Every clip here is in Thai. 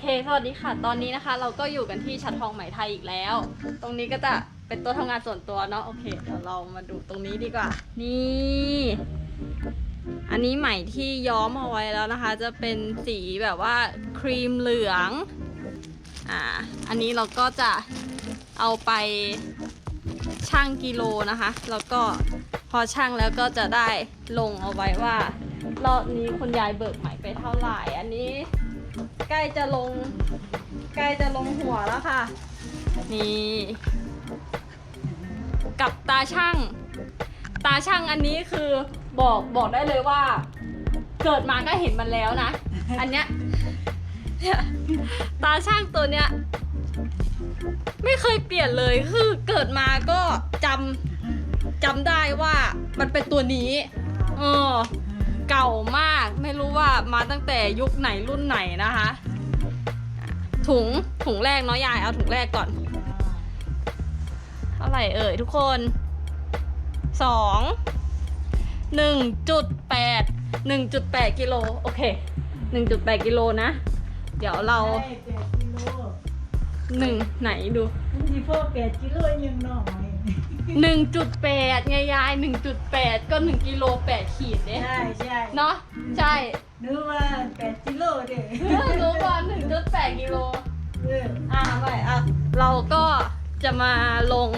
เค สวัสดีค่ะ ตอนนี้นะคะ เราก็อยู่กันที่ชัดทองไหมไทยอีกแล้ว ตรงนี้ก็จะเป็นโต๊ะทำงานส่วนตัวเนาะ โอเค เดี๋ยวเรามาดูตรงนี้ดีกว่า นี่ อันนี้ไหมที่ย้อมเอาไว้แล้วนะคะ จะเป็นสีแบบว่าครีมเหลือง อ่า อันนี้เราก็จะเอาไปชั่งกิโลนะคะ แล้วก็พอชั่งแล้วก็จะได้ลงเอาไว้ว่ารอบนี้คุณยายเบิกไหมไปเท่าไหร่ อันนี้ ใกล้จะลง ใกล้จะลงหัวแล้วค่ะ นี่ กับตาช่าง ตาช่างอันนี้คือบอกบอกได้เลยว่า เกิดมาก็เห็นมันแล้วนะ อันเนี้ยเนี่ยตาช่างตัวเนี้ย ไม่เคยเปลี่ยนเลยคือเกิดมาก็จำจำได้ว่ามันเป็นตัวนี้เออ เก่ามาก ไม่รู้ว่ามาตั้งแต่ยุคไหนรุ่นไหนนะคะ ถุงถุงแรกเนาะยายเอาถุงแรกก่อนเท่าไหร่เอ่ยทุกคนสองหนึ่งจุดแปดหนึ่งจุดแปดกิโลโอเคหนึ่งจุดแปดกิโลนะ เดี๋ยวเรา ใช่แปดกิโล หนึ่งไหนดูมันสิพ่อแปดกิโลยังน้อยหนึ่งจุดแปดไงยายหนึ่งจุดแปดก็หนึ่งกิโลแปดขีดเนี่ยใช่ใช่เนาะใช่นึกว่าแปดกิโลเด้เออรู้ว่าหนึ่งจุดแปดกิโลเอออ่าไม่อะเราก็จะมาลง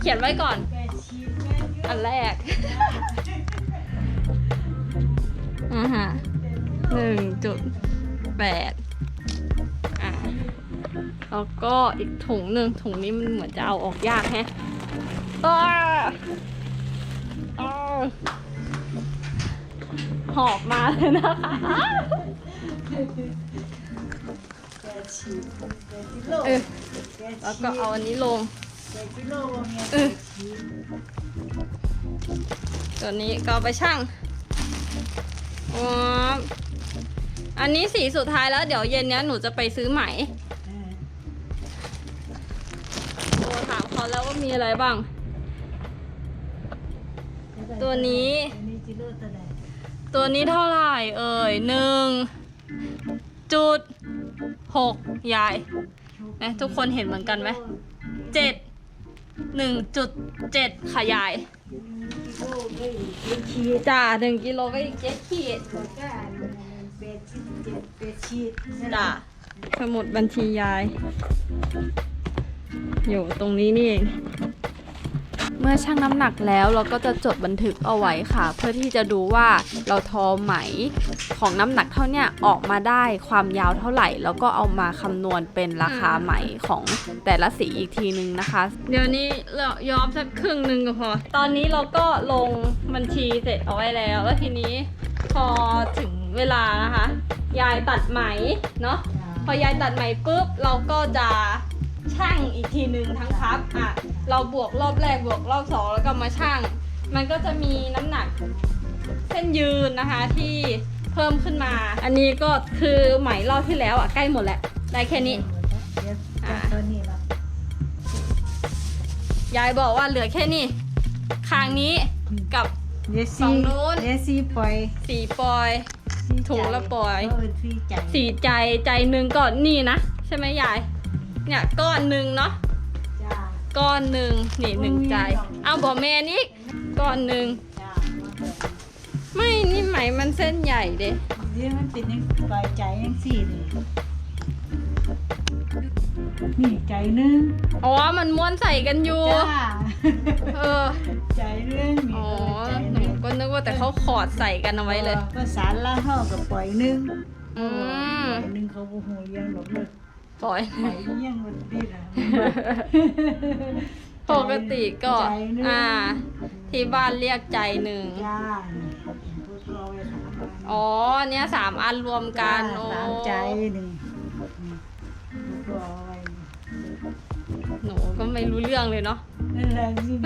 เขียนไว้ก่อนแปดชีดแม่นเยอะอันแรกอ่าฮะหนึ่งจุดแปดอ่า แล้วก็อีกถุงหนึ่งถุงนี้มันเหมือนจะเอาออกยากแฮะอ้าอ้าหอบมาเลยนะคะแปดชีดแปดกิโลเออแปดแล้วก็เอาอันนี้ลงเออตัวนี้ก็ไปชั่งอ๋ออันนี้สีสุดท้ายแล้วเดี๋ยวเย็นนี้หนูจะไปซื้อไหม แล้วว่ามีอะไรบ้าง ตัวนี้ ตัวนี้เท่าไหร่เอ่ยหนึ่งจุดหกยายเอ๊ะทุกคนเห็นเหมือนกันไหมเจ็ดหนึ่งจุดเจ็ดค่ะยายจ้าหนึ่งกิโลก็อีกเจ็ดขีดแล้วก็อันนั้นแปดชีดเจ็ดแปดชีดจ้าสมุดบัญชียาย อยู่ตรงนี้นี่เองเมื่อชั่งน้ำหนักแล้วเราก็จะจดบันทึกเอาไว้ค่ะ เพื่อที่จะดูว่าเราทอไหมของน้ำหนักเท่าเนี้ยออกมาได้ความยาวเท่าไหร่ แล้วก็เอามาคำนวณเป็นราคาไหมของแต่ละสีอีกทีนึงนะคะ เดี๋ยวนี้เรายอมสักครึ่งหนึ่งก็พอ ตอนนี้เราก็ลงบัญชีเสร็จเอาไว้แล้ว แล้วทีนี้พอถึงเวลานะคะ ยายตัดไหมเนาะพอยายตัดไหมปุ๊บเราก็จะ ช่างอีกทีหนึ่งทั้งพับอะเราบวกรอบแรกบวกรอบสองแล้วก็มาช่าง มันก็จะมีน้ำหนักเส้นยืนนะคะที่เพิ่มขึ้นมา อันนี้ก็คือไหมรอบที่แล้วอะใกล้หมดแล้วได้แค่นี้เดี๋ยวตัวนี้ละยายบอกว่าเหลือแค่นี้คางนี้กับเดี๋ยวสองนู้นเดี๋ยวซีปล่อยสีปอยซีถุงละปล่อยเออซีใจสีใจใจหนึ่งก่อนนี่นะ ใช่ไหมยาย เนี่ยก้อนหนึ่งเนาะจ้าก้อนหนึ่งนี่หนึ่งใจอุ้ยเอาบอกแม่นี่ก้อนหนึ่งจ้าไม่นี่ไหมมันเส้นใหญ่เด้เดี๋ยวมันเป็นยังปล่อยใจยังสี่เลยนี่ใจหนึงอ๋อมันม้วนใส่กันอยู่ จ้าเออ ใจหนึงนี่อ๋อใจหหนูนึงก็นึกว่าแต่เขาขอดใส่กันเอาไว้เลยออภาษาลาวเฮากับปล่อยหนึงอืม ปล่อยหนึงเขาบ่ฮู้เรื่องหรอกเลย ปล่อยปล่อยเรื่องมันดีล่ะปกติก็ใจหนึ่ง อ่า ที่บ้านเรียกใจหนึ่ง จ้าพวกเราไว้ทำงานอ๋อ เนี่ยสามอันรวมกันโอ้สามใจหนึ่งพวกเราไว้หนูก็ไม่รู้เรื่องเลยเนาะ นั่นแหละนี่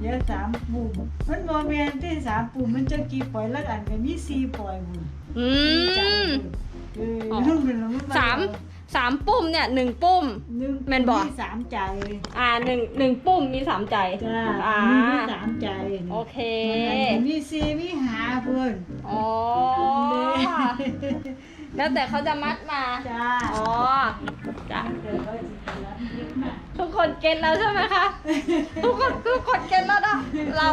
เดี๋ยวสามปุ่มมันโมเมนที่สามปุ่มมันจะกี่ปล่อยแล้วอันก็มีสี่ปล่อยบุญอืมเออ ลูกเป็นลูกสามสามปุ่มเนี่ยหนึ่งปุ่ม หนึ่งแม่นบ่ สามใจอ่าหนึ่งหนึ่งปุ่มมีสามใจจ้าอ่ามีสามใจโอเค มีสี่มีหาเพื่อนอ๋อ แล้วแต่เขาจะมัดมา จ้าอ๋อจ้ะเดี๋ยวเขาจะรับเย็บมาทุกคนเก็ตแล้วใช่ไหมคะ ทุกคนทุกคนเก็ตแล้วนะเรา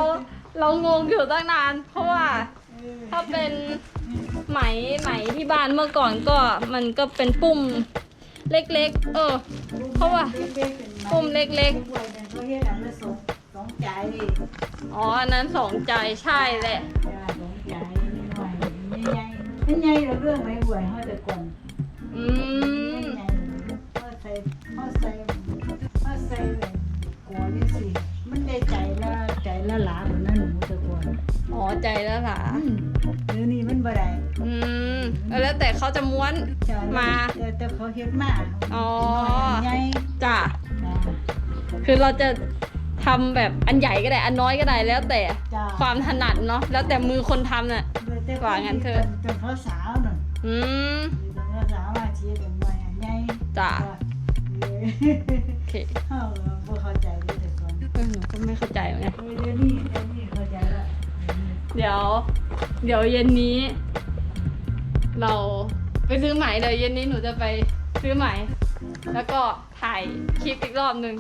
เรางงอยู่ตั้งนาน เพราะว่า เออถ้าเป็น ไหมไหมที่บ้านเมื่อก่อนก็มันก็เป็นปุ่มเล็กๆ เออ เพราะว่าปุ่มเล็กๆเขาเฮ็ดอันละสองสองใจอ๋ออันนั้นสองใจใช่แหละจ้านิดหน่อยไม่ใหญ่เราเรื่องไม่หวยเขาแต่ก่อนอืมไม่ใหญ่เขาใส่เขาใส่เขาใส่แบบกัวนี่สิมันได้ใจละใจละหลาเหมือนนั่นหนูแต่ก่อนอ๋อใจล้วล่ะ อืมเดี๋ยวนี้มันบ่ได้อืมแล้วแต่เขาจะม้วน จ้ะมาแต่แต่เขาเฮ็ดมาอ๋อ ใหญ่จ้ะจ้าคือเราจะทำแบบอันใหญ่ก็ได้ อันน้อยก็ได้แล้วแต่จ้าความถนัดเนาะแล้วแต่มือคนทำน่ะกว่างั้นเถอะเป็นเขาสาวน่ะอืมเป็นเขาสาวมาเชียร์กันไว้ใหญ่จ้ะเออโอเคเฮาบ่เข้าใจเลยแต่ก่อนเออหนูก็ไม่เข้าใจเหมือนกัน เออเดี๋ยวนี้เดี๋ยวนี้เข้าใจละเดี๋ยวนี้เดี๋ยว เดี๋ยวเย็นนี้ เราไปซื้อไหมเดี๋ยวเย็นนี้หนูจะไปซื้อไหม แล้วก็ถ่ายคลิปอีกรอบหนึ่ง